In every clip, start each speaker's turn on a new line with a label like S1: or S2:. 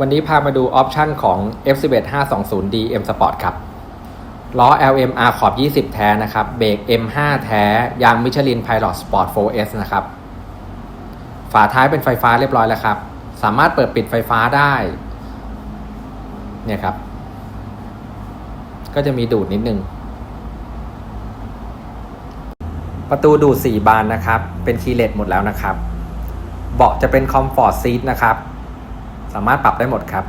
S1: วันนี้พามาดูออปชันของ F11 520D M Sport ครับ ล้อ LMR ขอบ20 แท้นะครับ เบรก M5 แท้ ยาง Michelin Pilot Sport 4S นะครับ ฝาท้ายเป็นไฟฟ้าเรียบร้อยแล้วครับ สามารถเปิดปิดไฟฟ้าได้ เนี่ยครับ ก็จะมีดูดนิดนึง ประตูดูด 4 บานนะครับ เป็นคีเลสหมดแล้วนะครับ เบาะจะเป็นคอมฟอร์ t ซีทนะครับ สามารถปรับได้หมดครับ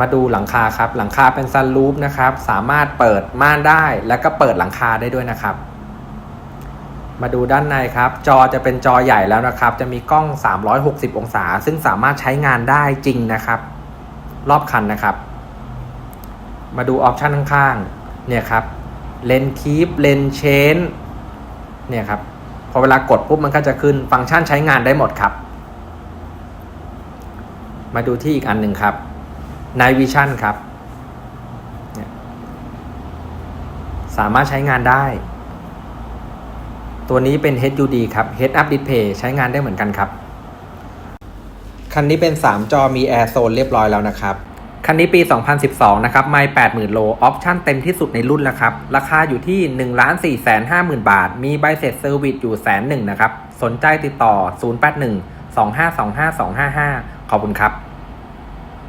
S1: มาดูหลังคาครับ หลังคาเป็นซันรูฟนะครับ สามารถเปิดม่านได้แล้วก็เปิดหลังคาได้ด้วยนะครับ มาดูด้านในครับ จอจะเป็นจอใหญ่แล้วนะครับ จะมีกล้อง 360 องศา ซึ่งสามารถใช้งานได้จริงนะครับ รอบคันนะครับ มาดูออปชันข้างๆ เนี่ยครับ เลนคีปเลนเชนเนี่ยครับ พอเวลากดปุ๊บมันก็จะขึ้น ฟังก์ชันใช้งานได้หมดครับ มาดูที่อีกอันหนึ่งครับ Night Vision ครับเนี่ยสามารถใช้งานได้ ตัวนี้เป็น HUD ครับ Head Up Display ใช้งานได้เหมือนกันครับ คันนี้เป็น 3 จอมี Air Zone เรียบร้อยแล้วนะครับ คันนี้ปี 2012 นะครับ ไม่ 80,000 โล ออปชั่นเต็มที่สุดในรุ่นแล้วครับ ราคาอยู่ที่ 1 4 5 0 0 0 0บาท มีใบเสร็จเซอร์วิสอยู่แสนหนึ่งนะครับ สนใจติดต่อ 081 2525 255 ขอบคุณครับ